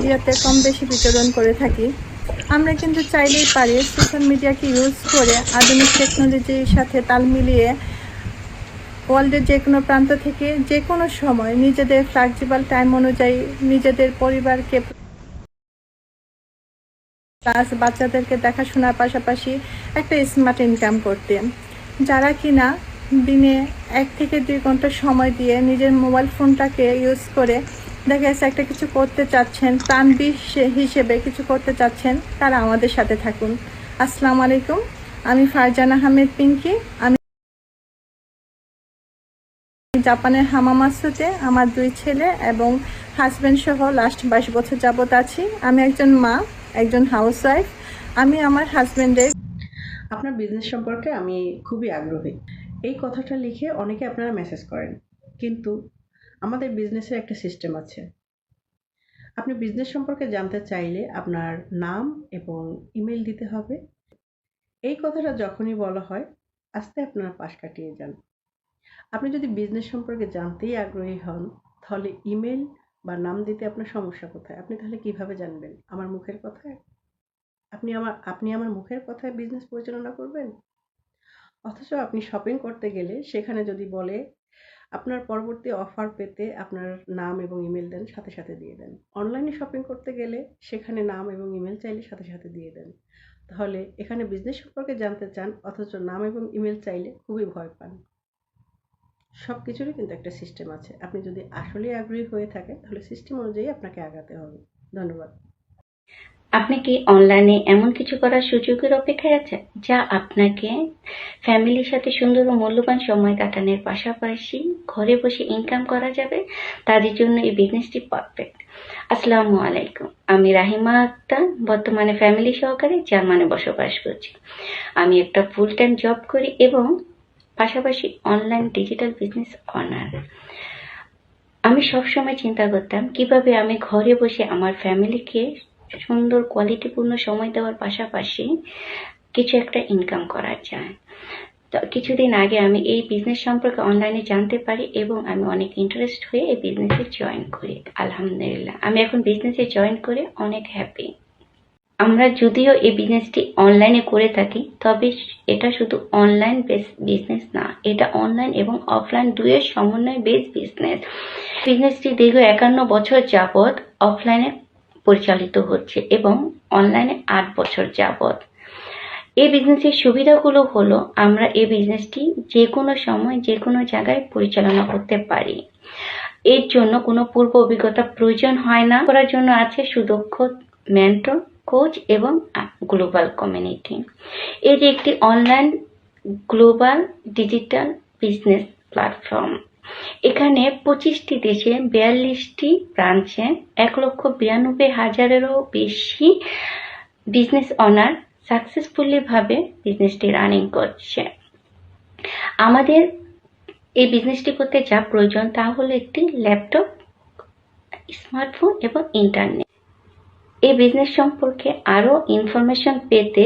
মিডিয়াতে কম বেশি বিতরণ করে থাকি। আমরা কিন্তু চাইলেই পারি সোশ্যাল মিডিয়াকে ইউজ করে আধুনিক টেকনোলজির সাথে তাল মিলিয়ে ওয়ার্ল্ডের যে কোনো প্রান্ত থেকে যে কোনো সময় নিজেদের ফ্লেক্সিবল টাইম অনুযায়ী নিজেদের পরিবারকে প্লাস বাচ্চাদেরকে দেখাশোনার পাশাপাশি একটা স্মার্ট ইনকাম করতে। যারা কিনা দিনে এক থেকে দুই ঘণ্টা সময় দিয়ে নিজের মোবাইল ফোনটাকে ইউজ করে দেখা যাচ্ছে একটা কিছু করতে চাচ্ছেন বিষ হিসেবে কিছু করতে চাচ্ছেন, তারা আমাদের সাথে থাকুন। আসসালামু আলাইকুম, আমি ফারজান আহমেদ পিঙ্কি। আমি জাপানের হামামাসুতে আমার দুই ছেলে এবং হাজব্যান্ড সহ লাস্ট বাইশ বছর যাবত আছি। আমি একজন মা, একজন হাউসওয়াইফ আমি আমার হাজব্যান্ডের আপনার বিজনেস সম্পর্কে আমি খুবই আগ্রহী। এই কথাটা লিখে অনেকে আপনারা মেসেজ করেন। কিন্তু আমাদের বিজনেসের একটা সিস্টেম আছে। আপনি বিজনেস সম্পর্কে জানতে চাইলে আপনার নাম এবং ইমেল দিতে হবে। এই কথাটা যখনই বলা হয়, আস্তে আপনারা পাশ কাটিয়ে যান। আপনি যদি বিজনেস সম্পর্কে জানতেই আগ্রহী হন, তাহলে ইমেল বা নাম দিতে আপনার সমস্যা কোথায়? আপনি তাহলে কীভাবে জানবেন? আমার মুখের কথায়? আপনি আমার আপনি আমার মুখের কথায় বিজনেস পরিচালনা করবেন? অথচ আপনি শপিং করতে গেলে সেখানে যদি বলে আপনার পরবর্তী অফার পেতে আপনার নাম এবং ইমেল দেন, সাথে সাথে দিয়ে দেন। অনলাইনে শপিং করতে গেলে সেখানে নাম এবং ইমেল চাইলে সাথে সাথে দিয়ে দেন। তাহলে এখানে বিজনেস সম্পর্কে জানতে চান, অথচ নাম এবং ইমেল চাইলে খুবই ভয় পান। সব কিছুরই কিন্তু একটা সিস্টেম আছে। আপনি যদি আসলেই আগ্রহী হয়ে থাকেন, তাহলে সিস্টেম অনুযায়ী আপনাকে আগাতে হবে। ধন্যবাদ। আপনি কি অনলাইনে এমন কিছু করার সুযোগের অপেক্ষায় আছেন, যা আপনাকে ফ্যামিলির সাথে সুন্দর ও মূল্যবান সময় কাটানোর পাশাপাশি ঘরে বসে ইনকাম করা যাবে? তাদের জন্য এই বিজনেসটি পারফেক্ট আসসালামু আলাইকুম। আমি রাহিমা আক্তার, বর্তমানে ফ্যামিলি সহকারে জার্মানে বসবাস করছি। আমি একটা ফুল টাইম জব করি এবং পাশাপাশি অনলাইন ডিজিটাল বিজনেস অনার আমি সবসময় চিন্তা করতাম, কীভাবে আমি ঘরে বসে আমার ফ্যামিলিকে সুন্দর কোয়ালিটিপূর্ণ সময় দেওয়ার পাশাপাশি কিছু একটা ইনকাম করা যায় তো কিছুদিন আগে আমি এই বিজনেস সম্পর্কে অনলাইনে জানতে পারি এবং আমি অনেক ইন্টারেস্ট হয়ে এই বিজনেসে জয়েন করি। আলহামদুলিল্লাহ। আমি এখন বিজনেসে জয়েন করে অনেক হ্যাপি আমরা যদিও এই বিজনেসটি অনলাইনে করে থাকি, তবে এটা শুধু অনলাইন বেস বিজনেস না, এটা অনলাইন এবং অফলাইন দুয়ের সমন্বয় বেস বিজনেস বিজনেসটি দীর্ঘ একান্ন বছর যাবৎ অফলাইনে পরিচালিত হচ্ছে এবং অনলাইনে আট বছর যাবৎ। এই বিজনেসের সুবিধাগুলো হলো, আমরা এই বিজনেসটি যে কোনো সময় যে কোনো জায়গায় পরিচালনা করতে পারি। এর জন্য কোনো পূর্ব অভিজ্ঞতা প্রয়োজন হয় না। করার জন্য আছে সুদক্ষ মেন্টর কোচ এবং গ্লোবাল কমিউনিটি যে একটি online global digital business platform এখানে পঁচিশটি দেশে বিয়াল্লিশটি ব্রাঞ্চে এক লক্ষ বিরানব্বই হাজারেরও বেশি বিজনেস অনার সাকসেসফুলিভাবে বিজনেসটি রানিং করছে। আমাদের এই বিজনেসটি করতে যা প্রয়োজন তা হলো একটি ল্যাপটপ স্মার্টফোন এবং ইন্টারনেট এই বিজনেস সম্পর্কে আরও ইনফরমেশন পেতে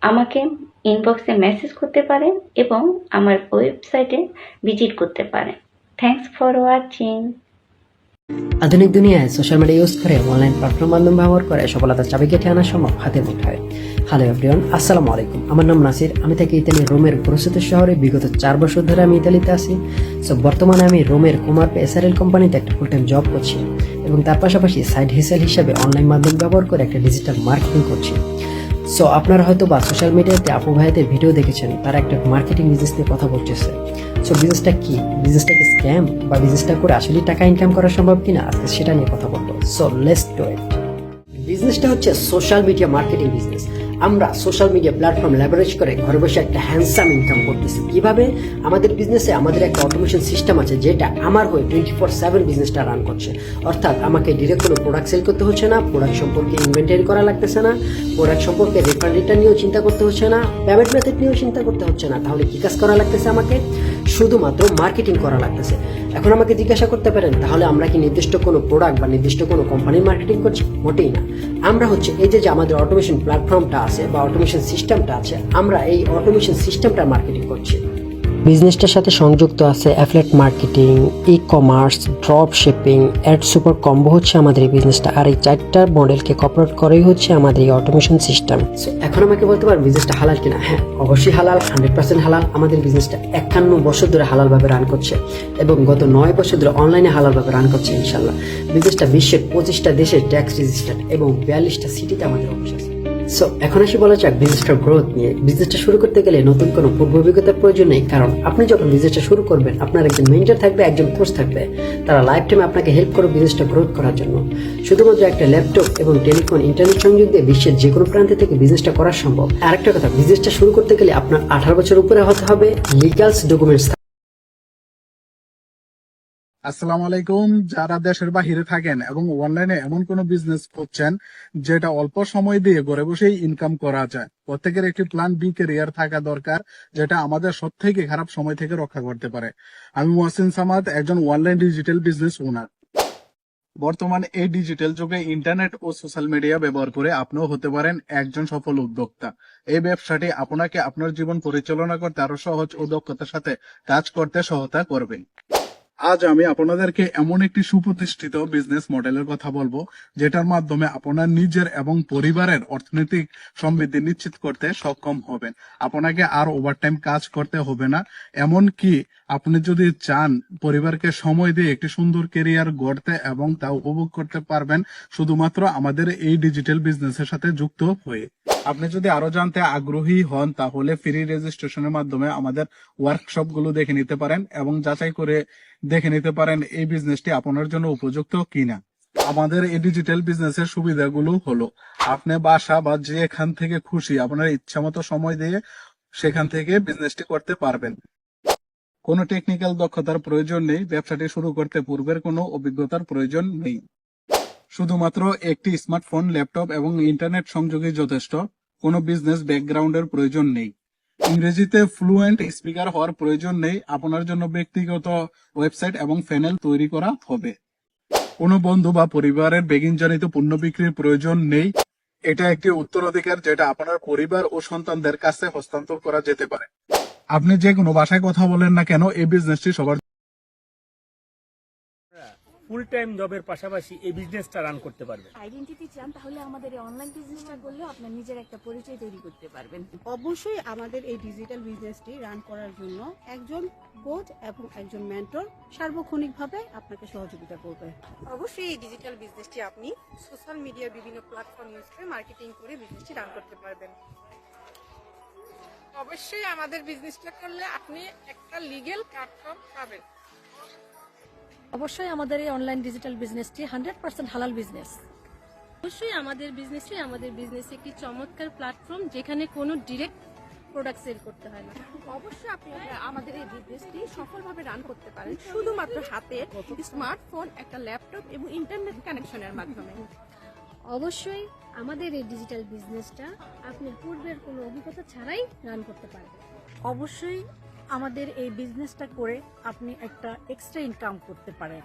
আমাকে ইনবক্সে মেসেজ করতে পারেন এবং আমার ওয়েবসাইটে ভিজিট করতে পারেন। থ্যাংকস ফর ওয়াচিং আধুনিক দুনিয়ায় সোশ্যাল মিডিয়া ইউজ করে অনলাইন প্ল্যাটফর্ম মাধ্যম ব্যবহার করে সফলতার কেটে আনা সম্ভব হাতে মুঠায়। হ্যালো এভরিওয়ান আসসালামু আলাইকুম। আমার নাম নাসির। আমি থাকি ইতালির রোমের গ্রোসিত শহরে। বিগত চার বছর ধরে আমি ইতালিতে আছি। সো বর্তমানে আমি রোমের কুমার এসআরএল কোম্পানিতে একটা ফুল টাইম জব করছি। এবং তার পাশাপাশি সাইড হিসেল হিসাবে অনলাইন মাধ্যম ব্যবহার করে একটা ডিজিটাল মার্কেটিং করছি। সো আপনারা হয়তো বা সোশ্যাল মিডিয়াতে আপু ভাইয়াদের ভিডিও দেখেছেন, তারা একটা মার্কেটিং বিজনেস নিয়ে কথা বলতেছে। সো বিজনেসটা কি? বিজনেসটা কি স্ক্যাম বা বিজনেসটা করে আসলে টাকা ইনকাম করা সম্ভব কিনা? আজকে সেটা নিয়ে কথা বলব। সো লেটস ডু ইট বিজনেসটা হচ্ছে সোশ্যাল মিডিয়া মার্কেটিং বিজনেস আমরা সোশ্যাল মিডিয়া প্ল্যাটফর্ম লেভারেজ করে ঘরে বসে একটা হ্যান্ডসাম ইনকাম করতেছি। কীভাবে? আমাদের বিজনেসে আমাদের একটা অটোমেশন সিস্টেম আছে যেটা আমার হয়ে টোয়েন্টি ফোর সেভেন বিজনেসটা রান করছে। অর্থাৎ আমাকে ডিরেক্ট কোনো প্রোডাক্ট সেল করতে হচ্ছে না প্রোডাক্ট সম্পর্কে ইনভেন্টারি করা লাগতেছে না প্রোডাক্ট সম্পর্কে রিফান্ড রিটার্ন নিয়েও চিন্তা করতে হচ্ছে না পেমেন্ট মেথড নিয়েও চিন্তা করতে হচ্ছে না, তাহলে কি কাজ করা লাগতেছে আমাকে? শুধুমাত্র মার্কেটিং করা লাগতেছে। এখন আমাকে জিজ্ঞাসা করতে পারেন, তাহলে আমরা কি নির্দিষ্ট কোনো প্রোডাক্ট বা নির্দিষ্ট কোনো কোম্পানির মার্কেটিং করছি? মোটেই না। আমরা হচ্ছে এই যে আমাদের অটোমেশন প্ল্যাটফর্মটা আছে বা অটোমেশন সিস্টেমটা আছে, আমরা এই অটোমেশন সিস্টেমটা মার্কেটিং করছি। বিজনেসটার সাথে সংযুক্ত আছে affiliate marketing e commerce drop shipping and super combo হচ্ছে আমাদের এই বিজনেসটা আর এই চারটা মডেলকে কপারেট করেই হচ্ছে আমাদের এই অটোমেশন সিস্টেম এখন আমাকে বলতে পার বিজনেসটা হালাল কিনা? হ্যাঁ অবশ্যই হালাল হান্ড্রেড পার্সেন্ট হালাল। আমাদের বিজনেসটা একান্ন বছর ধরে হালালভাবে রান করছে এবং গত নয় বছর ধরে অনলাইনে হালালভাবে রান করছে ইনশাল্লাহ বিজনেসটা বিশ্বের পঁচিশটা দেশে ট্যাক্স রেজিস্টার্ড এবং বিয়াল্লিশটা সিটিতে আমাদের অফিস আছে। সো এখন আসি বলা যাক বিজনেসটার গ্রোথ নিয়ে। বিজনেসটা শুরু করতে গেলে নতুন কোনো পূর্ব অভিজ্ঞতার প্রয়োজন নেই, কারণ আপনি যখন বিজনেসটা শুরু করবেন, আপনার একজন মেন্টর থাকবে, একজন কোচ থাকবে। তারা লাইফ টাইম আপনাকে হেল্প করবে বিজনেসটা গ্রোথ করার জন্য। শুধুমাত্র একটা ল্যাপটপ এবং টেলিফোন ইন্টারনেট সংযোগ দিয়ে বিশ্বের যে কোনো প্রান্ত থেকে বিজনেসটা করা সম্ভব। আরেকটা কথা বিজনেসটা শুরু করতে গেলে আপনার আঠারো বছর উপরে হতে হবে লিগালস ডকুমেন্টস আসসালামু আলাইকুম। যারা দেশের বাহিরে থাকেন এবং অনলাইনে এমন কোন বিজনেস করছেন যেটা অল্প সময় দিয়ে ঘরে বসেই ইনকাম করা যায়, প্রত্যেকের একটি প্ল্যান বি ক্যারিয়ার থাকা দরকার, যেটা আমাদের সব থেকে খারাপ সময় থেকে রক্ষা করতে পারে। আমি মোহাসিন সামাদ, একজন অনলাইন ডিজিটাল বিজনেস ওনার বর্তমান এই ডিজিটাল যুগে ইন্টারনেট ও সোশ্যাল মিডিয়া ব্যবহার করে আপনিও হতে পারেন একজন সফল উদ্যোক্তা। এই ব্যবসাটি আপনাকে আপনার জীবন পরিচালনা করতে আরও সহজ ও দক্ষতার সাথে কাজ করতে সহায়তা করবে। আজ আমি আপনাদেরকে এমন একটি সুপ্রতিষ্ঠিত বিজনেস মডেলের কথা বলব, যেটার মাধ্যমে আপনার নিজের এবং পরিবারের অর্থনৈতিক সমৃদ্ধি নিশ্চিত করতে সক্ষম হবেন। আপনাকে আর ওভারটাইম কাজ করতে হবে না। এমন কি আপনি যদি চান পরিবারকে সময় দিয়ে একটি সুন্দর কেরিয়ার গড়তে এবং তা উপভোগ করতে পারবেন, শুধুমাত্র আমাদের এই ডিজিটাল বিজনেসের সাথে যুক্ত হয়ে। আপনি যদি আরও জানতে আগ্রহী হন, তাহলে ফ্রি রেজিস্ট্রেশনের মাধ্যমে আমাদের ওয়ার্কশপগুলো দেখে নিতে পারেন এবং যাচাই করে দেখে নিতে পারেন এই বিজনেসটি আপনার জন্য উপযুক্ত কিনা। আমাদের এই ডিজিটাল বিজনেসের সুবিধাগুলো হলো, আপনি বাসা বা যেখান থেকে খুশি আপনার ইচ্ছা মতো সময় দিয়ে সেখান থেকে বিজনেসটি করতে পারবেন। কোনো টেকনিক্যাল দক্ষতার প্রয়োজন নেই, ব্যবসাটি শুরু করতে পূর্বের কোনো অভিজ্ঞতার প্রয়োজন নেই। শুধুমাত্র একটি স্মার্টফোন, ল্যাপটপ এবং ইন্টারনেট সংযোগই যথেষ্ট। কোনো বিজনেস ব্যাকগ্রাউন্ডের প্রয়োজন নেই। ইংরেজিতে ফ্লুয়েন্ট স্পিকার হওয়ার প্রয়োজন নেই। আপনার জন্য ব্যক্তিগত ওয়েবসাইট এবং প্যানেল তৈরি করা হবে। কোনো বন্ধু বা পরিবারের বেগিনজনিত পণ্য বিক্রির প্রয়োজন নেই। এটা একটি উত্তরাধিকার যেটা আপনার পরিবার ও সন্তানদের কাছে হস্তান্তর করা যেতে পারে। আপনি যে কোনো ভাষায় কথা বলেন না কেন, এই বিজনেসটি সবার ফুল টাইম জবের পাশাপাশি এই বিজনেসটা রান করতে পারবেন আইডেন্টিটি চান তাহলে আমাদের এই অনলাইন বিজনেসটা করলে আপনার নিজের একটা পরিচয় তৈরি করতে পারবেন। অবশ্যই আমাদের এই ডিজিটাল বিজনেসটি রান করার জন্য একজন কোচ এবং একজন মেন্টর সার্বক্ষণিকভাবে আপনাকে সহযোগিতা করবে। অবশ্যই এই ডিজিটাল বিজনেসটি আপনি সোশ্যাল মিডিয়ার বিভিন্ন প্ল্যাটফর্ম ইউজ করে মার্কেটিং করে বিজনেসটি রান করতে পারবেন। অবশ্যই আমাদের বিজনেসটা করলে আপনি একটা লিগেল প্ল্যাটফর্ম পাবেন। অবশ্যই আমাদের এই অনলাইন ডিজিটাল বিজনেসটি হান্ড্রেড পার্সেন্ট হালাল বিজনেস অবশ্যই আমাদের বিজনেসে আমাদের বিজনেস একটি চমৎকার প্ল্যাটফর্ম যেখানে কোনো ডিরেক্ট প্রোডাক্ট সেল করতে হয় না। অবশ্যই আপনি আমাদের এই বিজনেসটি সফলভাবে রান করতে পারেন শুধুমাত্র হাতের স্মার্টফোন একটা ল্যাপটপ এবং ইন্টারনেট কানেকশনের মাধ্যমে। অবশ্যই আমাদের এই ডিজিটাল বিজনেসটা আপনি পূর্বের কোনো অভিজ্ঞতা ছাড়াই রান করতে পারবেন। অবশ্যই আমাদের এই বিজনেসটা করে আপনি একটা এক্সট্রা ইনকাম করতে পারেন।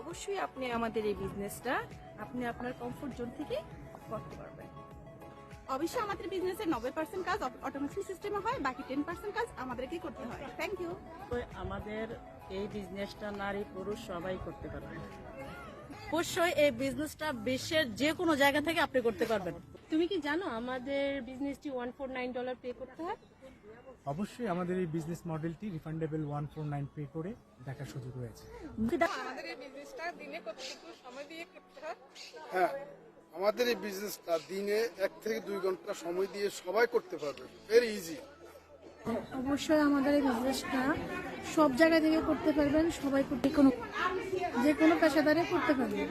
অবশ্যই আপনি আমাদের এই বিজনেসটা আপনি আপনার কমফোর্ট জোন থেকে করতে পারবেন। অবশ্যই আমাদের বিজনেসের নব্বই পার্সেন্ট কাজ অটোমেশন সিস্টেমে হয় বাকি টেন পার্সেন্ট কাজ আমাদেরকেই করতে হয়। থ্যাংক ইউ আমাদের এই বিজনেসটা নারী পুরুষ সবাই করতে পারবে। অবশ্যই এই বিজনেসটা বিশ্বের যে কোনো জায়গা থেকে আপনি করতে পারবেন। তুমি কি জানো আমাদের বিজনেসটি one four nine dollar pay করতে হয়? অবশ্যই আমাদের এই বিজনেস মডেলটি refundable one four nine pay করে দেখার সুযোগ রয়েছে। আমাদের এই বিজনেসটা দিনে কতটুকু সময় দিয়ে করতে হয়? হ্যাঁ আমাদের এই বিজনেসটা দিনে এক থেকে দুই ঘণ্টা সময় দিয়ে সবাই করতে পারবে। ভেরি ইজি অবশ্যই আমাদের এই বিজনেসটা সব জায়গা থেকে করতে পারবেন সবাই করতে কোনো যে কোনো পেশাদারে করতে পারবেন।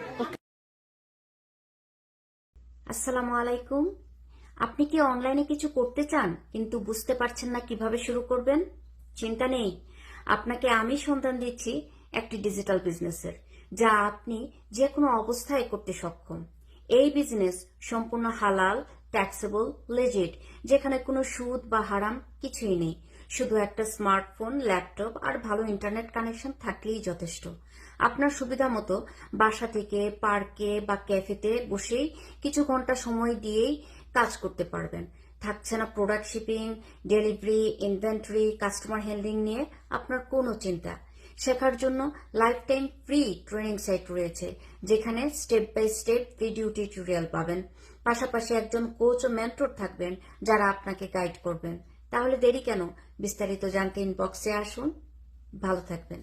আসসালামু আলাইকুম। আপনি কি অনলাইনে কিছু করতে চান? কিন্তু বুঝতে পারছেন না কীভাবে শুরু করবেন? চিন্তা নেই। আপনাকে আমি সন্ধান দিচ্ছি একটি ডিজিটাল বিজনেসের যা আপনি যে কোনো অবস্থায় করতে সক্ষম। এই বিজনেস সম্পূর্ণ হালাল ট্যাক্সেবল লেজিট যেখানে কোনো সুদ বা হারাম কিছুই নেই। শুধু একটা স্মার্টফোন ল্যাপটপ আর ভালো ইন্টারনেট কানেকশন থাকলেই যথেষ্ট। আপনার সুবিধা মতো বাসা থেকে পার্কে বা ক্যাফেতে বসেই কিছু ঘণ্টা সময় দিয়েই কাজ করতে পারবেন। থাকছে না product shipping delivery inventory customer handling নিয়ে আপনার কোনো চিন্তা। শেখার জন্য life time free training site রয়েছে, যেখানে step by step video tutorial পাবেন। পাশাপাশি একজন কোচ ও মেন্টর থাকবেন, যারা আপনাকে গাইড করবেন। তাহলে দেরি কেন? বিস্তারিত জানতে ইনবক্সে আসুন। ভালো থাকবেন।